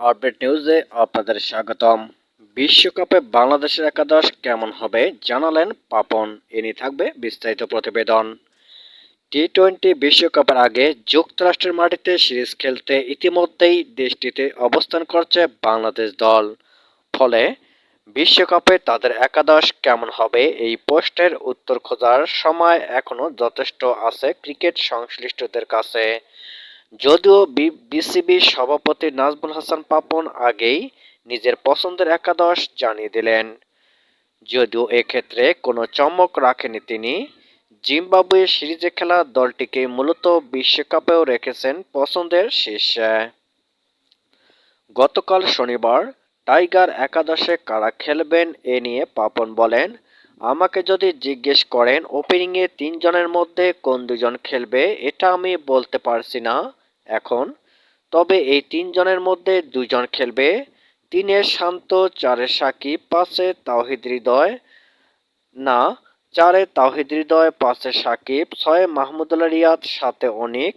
Update নিউজে আপনাদের স্বাগতম। বিশ্বকাপে বাংলাদেশের একাদশ কেমন হবে জানালেন পাপন। এ নিয়ে থাকবে বিস্তারিত প্রতিবেদন। টি টোয়েন্টি বিশ্বকাপের আগে যুক্তরাষ্ট্রের মাটিতে সিরিজ খেলতে ইতিমধ্যেই দেশটিতে অবস্থান করছে বাংলাদেশ দল। ফলে বিশ্বকাপে তাদের একাদশ কেমন হবে এই প্রশ্নের উত্তর খোঁজার সময় এখনও যথেষ্ট আছে ক্রিকেট সংশ্লিষ্টদের কাছে। যদিও বিসিবির সভাপতি নাজমুল হাসান পাপন আগেই নিজের পছন্দের একাদশ জানিয়ে দিলেন। যদিও এক্ষেত্রে কোনো চমক রাখেনি তিনি, জিম্বাবুয়ে সিরিজে খেলা দলটিকে মূলত বিশ্বকাপেও রেখেছেন পছন্দের শীর্ষে। গতকাল শনিবার টাইগার একাদশে কারা খেলবেন এ নিয়ে পাপন বলেন, আমাকে যদি জিজ্ঞেস করেন, ওপেনিংয়ে তিনজনের মধ্যে কোন দুজন খেলবে, এটা আমি বলতে পারছি না। এখন, তবে এই তিনজনের মধ্যে দুজন খেলবে। তিনের শান্ত, চারে সাকিব, পাঁচে তাওহিদ হৃদয়। না, চারে তাওহিদ হৃদয়, পাঁচে সাকিব, ছয়ে মাহমুদুল্লাহ রিয়াদ সাথে অনিক।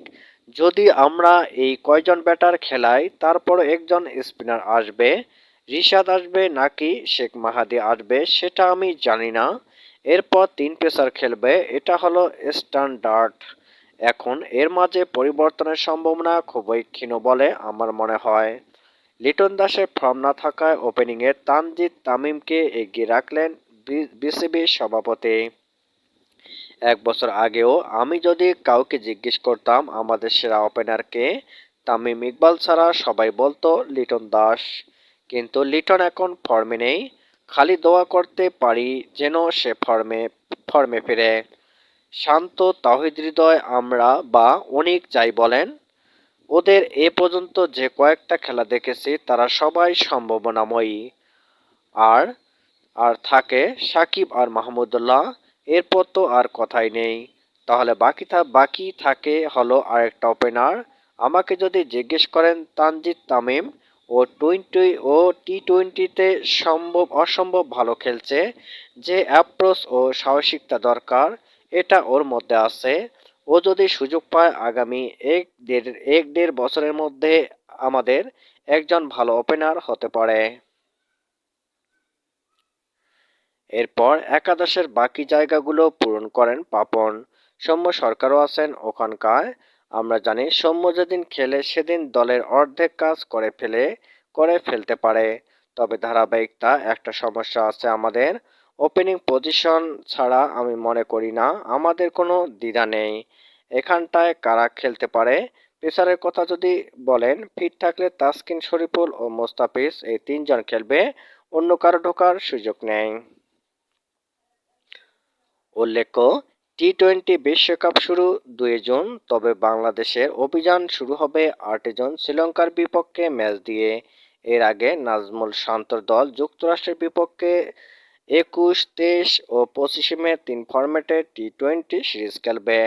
যদি আমরা এই কয়জন ব্যাটার খেলাই, তারপর একজন স্পিনার আসবে, রিশাদ আসবে নাকি শেখ মাহাদি আসবে, সেটা আমি জানি না। এরপর তিন পেসার খেলবে, এটা হলো স্ট্যান্ডার্ড। এখন এর মাঝে পরিবর্তনের সম্ভাবনা খুবই ক্ষীণ বলে আমার মনে হয়। লিটন দাসের ফর্ম না থাকায় ওপেনিংয়ে তানজিদ তামিমকে এগিয়ে রাখলেন বিসিবির সভাপতি। এক বছর আগেও আমি যদি কাউকে জিজ্ঞেস করতাম আমাদের সেরা ওপেনারকে, তামিম ইকবাল ছাড়া সবাই বলতো লিটন দাস। কিন্তু লিটন এখন ফর্মে নেই, খালি দোয়া করতে পারি যেন সে ফর্মে ফর্মে ফিরে। শান্ত তাহিদ হৃদয় আমরা বা অনেক যাই বলেন, ওদের এ পর্যন্ত যে কয়েকটা খেলা দেখেছি তারা সবাই সম্ভাবনাময়ী। আর আর থাকে সাকিব আর মাহমুদুল্লাহ এরপর তো আর কথাই নেই। তাহলে বাকি থা, বাকি থাকে হলো আরেকটা ওপেনার আমাকে যদি জিজ্ঞেস করেন তানজিদ তামিম, ও টোয়েন্টি, ও টি টোয়েন্টিতে সম্ভব, অসম্ভব ভালো খেলছে, যে অ্যাপ্রোচ ও সাহসিকতা দরকার এটা ওর মধ্যে আছে। ও যদি সুযোগ পায় আগামী এক দেড় এক দেড় বছরের মধ্যে আমাদের একজন ভালো ওপেনার হতে পারে। এরপর একাদশের বাকি জায়গাগুলো পূরণ করেন পাপন। সৌম্য সরকারও আছেন ওখানকার আমরা জানি সৌম্য যেদিন খেলে সেদিন দলের অর্ধেক কাজ করে ফেলে, করে ফেলতে পারে। তবে ধারাবাহিকতা একটা সমস্যা আছে আমাদের। ওপেনিং পজিশন ছাড়া আমি মনে করি না। আমাদের কোনো দ্বিধা নেই। এখানটায় কারা খেলতে পারে? পেসারের কথা যদি বলেন ফিট থাকলে তাসকিন শরীফুল ও মোস্তাফিজ এই তিনজন খেলবে, অন্য কারও ঢোকার সুযোগ নেই। উল্লেখ্য টি টোয়েন্টি বিশ্বকাপ শুরু দুই জুন, তবে বাংলাদেশের অভিযান শুরু হবে আট জুন শ্রীলঙ্কার বিপক্ষে ম্যাচ দিয়ে। এর আগে নাজমুল শান্তর দল যুক্তরাষ্ট্রের বিপক্ষে একুশ তেইশ ও পঁচিশে মে তিন ফরম্যাটে টি টোয়েন্টি সিরিজ খেলবে।